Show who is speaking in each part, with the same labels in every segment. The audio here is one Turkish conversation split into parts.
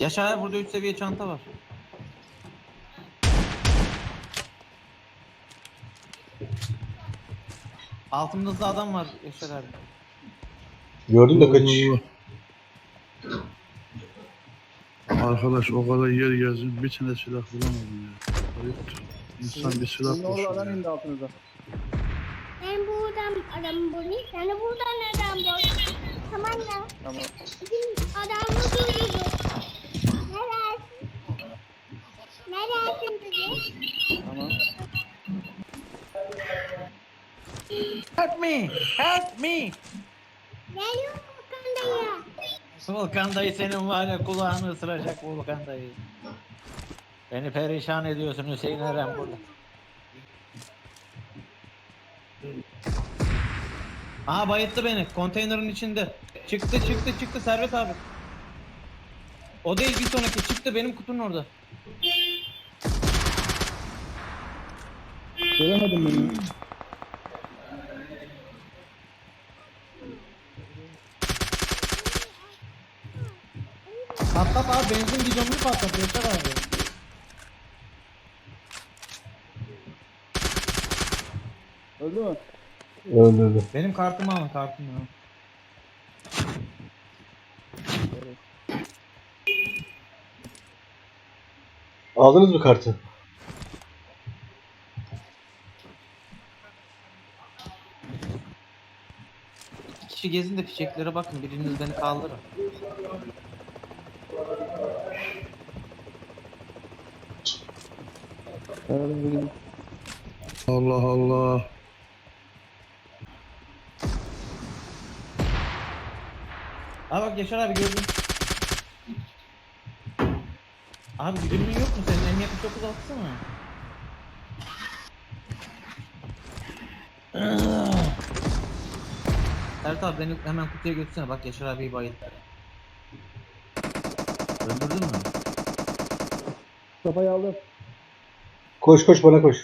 Speaker 1: Yaşar burada 3 seviye çanta var. Altımızda adam var Yaşar abi.
Speaker 2: Gördüm de kaç.
Speaker 3: Arkadaş o kadar yer gezdim bir tane silah bulamadım ya. Ayıptır. İnsan bir silah
Speaker 4: Sizin orada adam
Speaker 3: bulsun.
Speaker 4: indi altınıza.
Speaker 5: Ben buradan adam bulayım. De buradan adam bul. Tamam mı?
Speaker 4: Tamam.
Speaker 1: Help me! Help me!
Speaker 5: Geliyor Volkan dayı.
Speaker 1: Volkan dayı senin var ya kulağını ısıracak Volkan dayı. Beni perişan ediyorsun Hüseyin Eren burada. Aha bayıttı beni konteynerin içinde. Çıktı çıktı çıktı Servet abi. O değil bir sonraki çıktı benim kutunun orada.
Speaker 4: Göremedim beni.
Speaker 1: Patlat abi benzin bidonunu patlat Yaşar abi.
Speaker 4: Öldü mü?
Speaker 2: Öldürdü.
Speaker 1: Benim kartımı alın kartımı alın.
Speaker 2: Aldınız mı kartı?
Speaker 1: İki kişi gezin de fişeklere bakın biriniz beni kaldırın.
Speaker 3: Allah Allah.
Speaker 1: Abi bak Yaşar abi gördün. Abi güdümlüğün yok mu senin? M79 atsana. Sert abi beni hemen kutuya götürsene. Bak Yaşar abiyi bayılttı. Öldürdün mü?
Speaker 4: Kafayı aldım.
Speaker 2: Koş koş bana koş.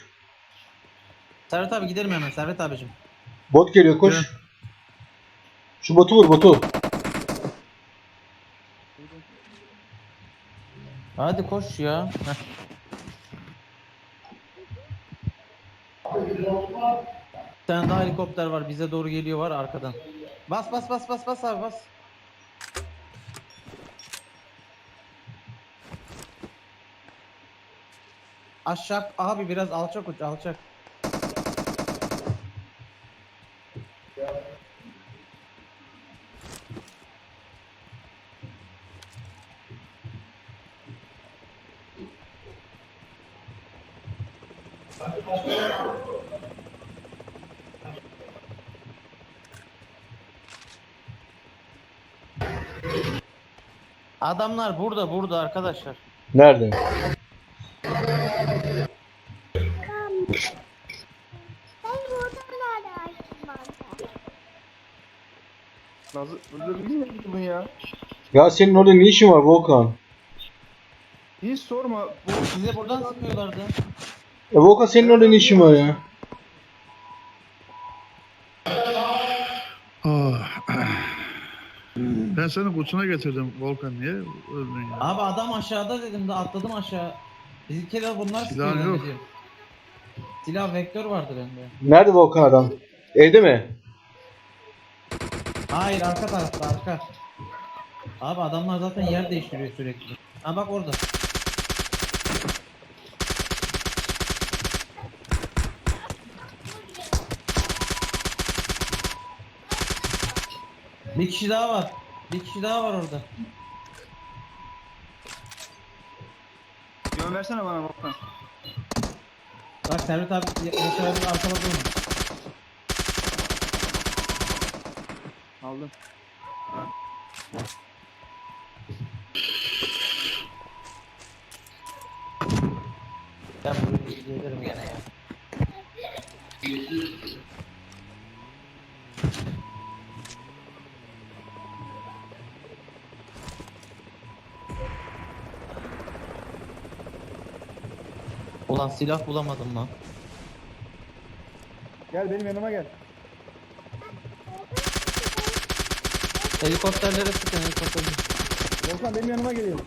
Speaker 1: Servet abi gidelim hemen Servet abicim.
Speaker 2: Bot geliyor koş.
Speaker 3: Gel.
Speaker 2: Şu botu vur botu.
Speaker 1: Hadi koş ya. Heh. Bir tane daha helikopter var bize doğru geliyor var arkadan. Bas bas bas bas bas abi bas. Aşağı abi biraz alçak uç alçak. Adamlar burada burada arkadaşlar.
Speaker 2: Nerede?
Speaker 5: Ben buradan arayayım bana.
Speaker 4: Mü bunu ya?
Speaker 2: Ya senin orada ne işin var Volkan?
Speaker 4: Hiç sorma. Bu
Speaker 1: Size buradan sıkıyorlardı.
Speaker 2: E Volkan senin orada ne işin var ya?
Speaker 3: Ah. Ben seni kutuna getirdim Volkan niye öldün ya?
Speaker 1: Abi adam aşağıda dedim de atladım aşağı. Bizimkiler bunlar
Speaker 3: Silah
Speaker 1: sıkıyor
Speaker 3: yok.
Speaker 1: Silah vektör vardı bende.
Speaker 2: Nerede Volkan adam? Evde mi?
Speaker 1: Hayır arka tarafta arka. Abi adamlar zaten yer değiştiriyor sürekli. Ha bak orada. Bir kişi daha var. Bir kişi daha var orada.
Speaker 4: yön versene bana Volkan.
Speaker 1: Bak Servet abi abi arkada durma.
Speaker 4: Aldım.
Speaker 1: Ben buraya gelirim gene ya. Ulan silah bulamadım lan.
Speaker 4: Gel benim yanıma gel.
Speaker 1: Helikopterlere sıkın helikopterlere.
Speaker 4: Volkan benim yanıma geliyor.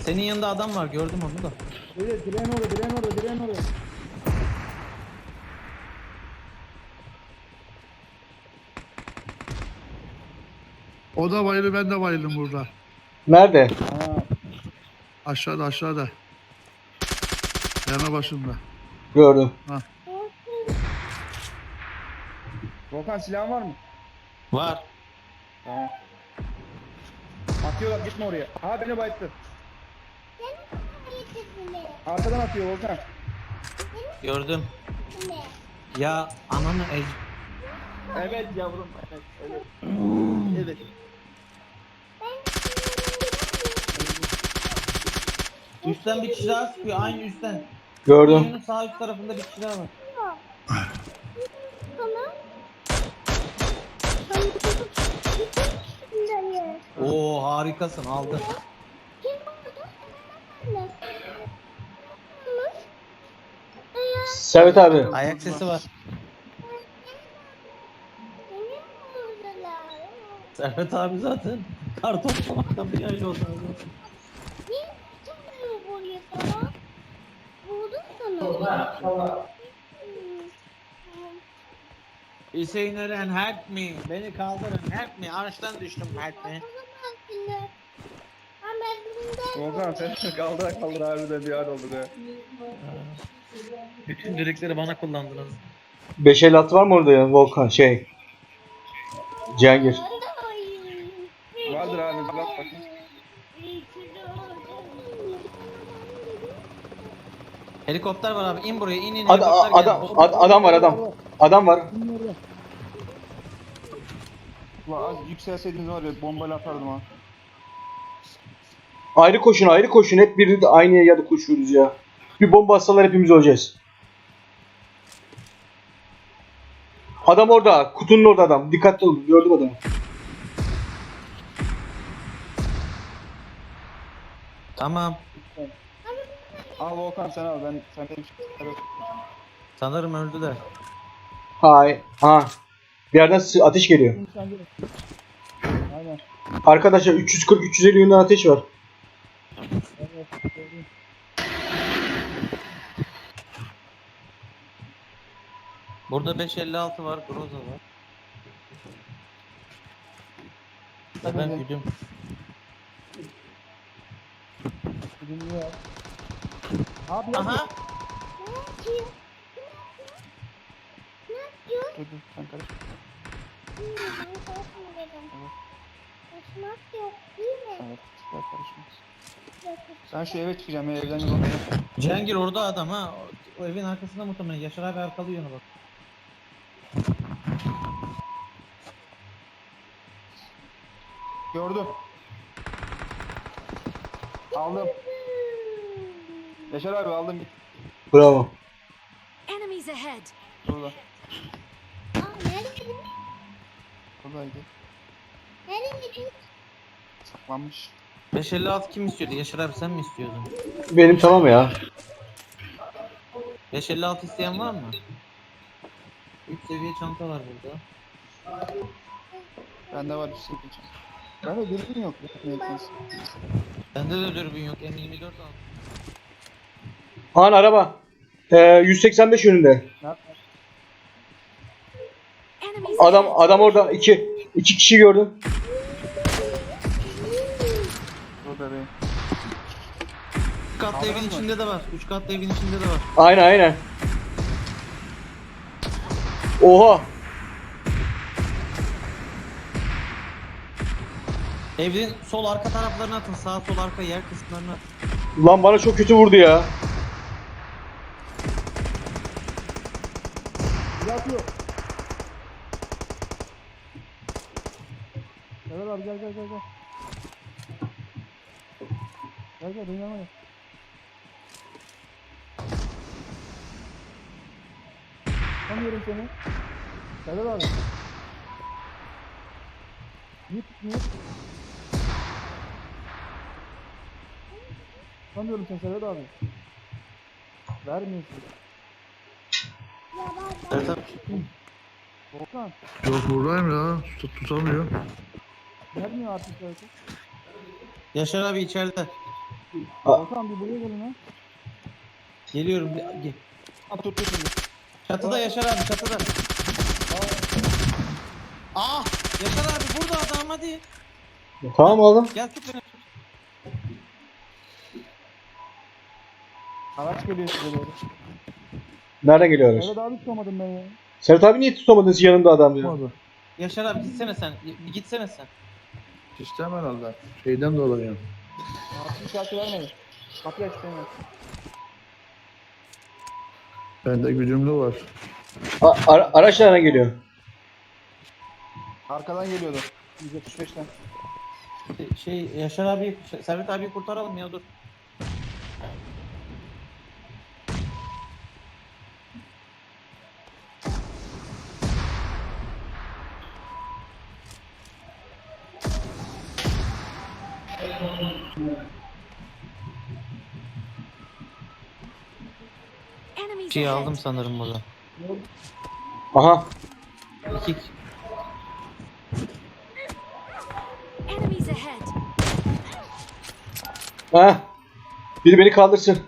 Speaker 1: Senin yanında adam var gördüm onu da.
Speaker 4: Evet direğin orada direğin orada direğin orada.
Speaker 3: O da bayıldı ben de bayıldım burada.
Speaker 2: Nerede?
Speaker 4: Ha.
Speaker 3: Aşağıda aşağıda. Yana başında.
Speaker 2: Gördüm.
Speaker 4: Volkan silahın var mı?
Speaker 1: Var.
Speaker 4: Tamam. Atıyorlar gitme oraya. Aha beni bayıttı. Arkadan atıyor Volkan.
Speaker 1: Gördüm. Ya ananı ec...
Speaker 4: Evet yavrum. Evet. Evet. evet.
Speaker 1: Üstten bir kişi daha sıkıyor aynı üstten.
Speaker 2: Gördüm.
Speaker 1: Oyunun sağ üst tarafında bir kişi daha var. Oo harikasın aldın.
Speaker 2: Servet abi.
Speaker 1: Ayak sesi var. Servet abi zaten kar toplamaktan bir ay oldu.
Speaker 5: Niye tutamıyor buraya sana? Buldun sana.
Speaker 1: Hüseyin Ören help me. Beni kaldırın help me. Ağaçtan düştüm help me.
Speaker 4: Volkan sen kaldıra kaldıra harbiden bir hal oldu be.
Speaker 1: Bütün direkleri bana kullandınız.
Speaker 2: 556 var mı orada ya Volkan şey? Cihangir.
Speaker 4: Vardır abi bak bakayım.
Speaker 1: Helikopter var abi in buraya in in
Speaker 2: Ad- adam ad- adam var adam. Adam var.
Speaker 4: Ulan az yükselseydiniz var ya bombayla atardım ha.
Speaker 2: Ayrı koşun ayrı koşun. Hep biri de aynı yerde koşuyoruz ya. Bir bomba atsalar hepimiz öleceğiz. Adam orada. Kutunun orada adam. Dikkatli olun. Gördüm adamı.
Speaker 1: Tamam.
Speaker 4: Al Volkan sen al ben sendeyim. Evet.
Speaker 1: Sanırım öldüler.
Speaker 2: Hay. Ha. Bir yerden sı- ateş geliyor.
Speaker 4: Aynen.
Speaker 2: Arkadaşlar 340-350 yönden ateş var.
Speaker 1: Burada 556 var, Groza var. Ya ben
Speaker 4: Tabii.
Speaker 1: güdüm.
Speaker 4: Abi
Speaker 1: Aha!
Speaker 4: Dur dur sen karışma.
Speaker 5: Kaçmak yok değil mi?
Speaker 4: Evet sen karışma. Ben şu eve çıkacağım ya evden yolum.
Speaker 1: Cihangir orada adam ha. O, evin arkasında muhtemelen. Yaşar abi arkalıyor ona bak.
Speaker 4: Gördüm. Aldım. Yaşar abi aldım git.
Speaker 2: Bravo.
Speaker 6: Enemies ahead!
Speaker 4: Burada.
Speaker 5: Nerede?
Speaker 4: Buradaydı.
Speaker 5: Nerede?
Speaker 4: Saklanmış.
Speaker 1: 556 kim istiyordu? Yaşar abi sen mi istiyordun?
Speaker 2: Benim tamam ya.
Speaker 1: 556 isteyen var mı? 3 seviye çanta var burada.
Speaker 4: Bende var bir şey diyeceğim. Bende dürbün yok. Neyse.
Speaker 1: Bende de dürbün yok. M24 aldım.
Speaker 2: Han araba. Ee, 185 yönünde.
Speaker 4: Nerede?
Speaker 2: Adam adam orada. iki iki kişi gördüm.
Speaker 4: Burada be.
Speaker 1: 3 katlı evin içinde de var. 3 katlı evin içinde de var.
Speaker 2: Aynen aynen. Oha.
Speaker 1: Evin sol arka taraflarına atın. Sağ sol arka yer kısımlarına atın.
Speaker 2: Lan bana çok kötü vurdu ya.
Speaker 4: Bir atıyor. Gel abi gel gel gel gel. Gel gel benim yanıma gel. Tanıyorum seni. Serdar abi. Niye tutmuyor? Tanıyorum seni Serdar abi. Vermiyorsun.
Speaker 1: Evet abi.
Speaker 4: Volkan.
Speaker 3: Yok buradayım ya. Tut, tutamıyor.
Speaker 4: Vermiyor artık zaten.
Speaker 1: Yaşar abi içeride.
Speaker 4: Volkan bir buraya gelin lan.
Speaker 1: Geliyorum. bir- Gel.
Speaker 4: Ha tut tut şimdi.
Speaker 1: Çatıda Yaşar abi çatıda. Ah! Yaşar abi burada adam hadi.
Speaker 2: Tamam aldım.
Speaker 1: Gel tut beni.
Speaker 4: Araç geliyor size doğru.
Speaker 2: Nereden geliyorlar?
Speaker 4: Evet abi tutamadım ben ya.
Speaker 2: Serhat abi niye tutamadınız yanımda adam ya?
Speaker 1: Yaşar abi gitsene sen. Bir gitsene sen.
Speaker 3: Sistem herhalde. Şeyden dolayı.
Speaker 4: Artık şarkı vermeyin. Kapıyı aç istemiyor.
Speaker 3: Bende güdümlü var.
Speaker 2: A- ara- araç nereden geliyor?
Speaker 4: Arkadan geliyordu. 175'ten.
Speaker 1: Şey Yaşar abi, Servet abi kurtaralım ya dur. Şey
Speaker 6: ahead.
Speaker 1: aldım sanırım burada.
Speaker 2: Aha.
Speaker 1: İki
Speaker 6: Enemies ahead.
Speaker 2: Ha. Biri beni kaldırsın.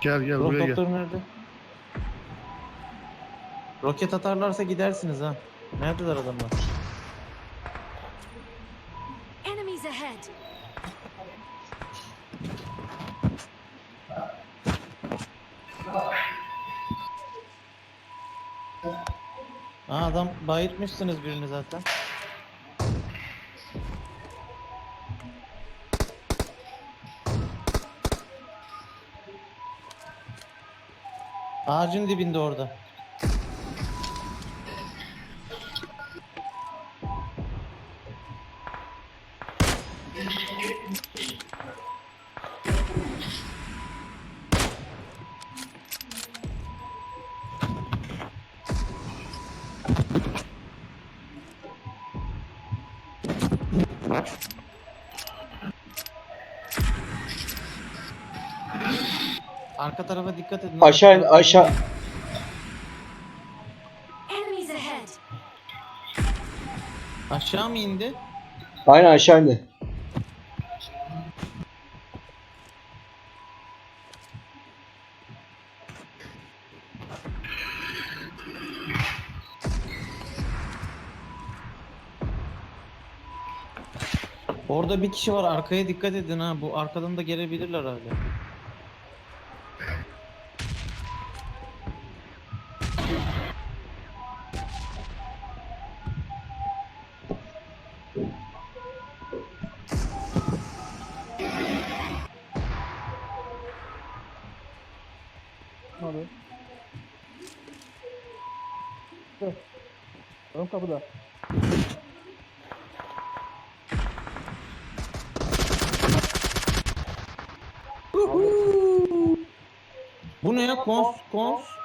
Speaker 3: Gel gel
Speaker 1: Rock
Speaker 3: buraya gel.
Speaker 1: doktor nerede? Roket atarlarsa gidersiniz ha. Neredeler adamlar?
Speaker 6: Enemies ahead.
Speaker 1: Aa adam bayıltmışsınız birini zaten. Ağacın dibinde orada. Arka tarafa dikkat edin.
Speaker 2: Aşağı in, aşağı.
Speaker 6: Enemies ahead.
Speaker 1: Aşağı mı indi?
Speaker 2: Aynen aşağı indi.
Speaker 1: Orada bir kişi var arkaya dikkat edin ha. Bu arkadan da gelebilirler
Speaker 4: oluyor? Dur. Ön kapıda.
Speaker 1: Bu ne ya? Kons, kons.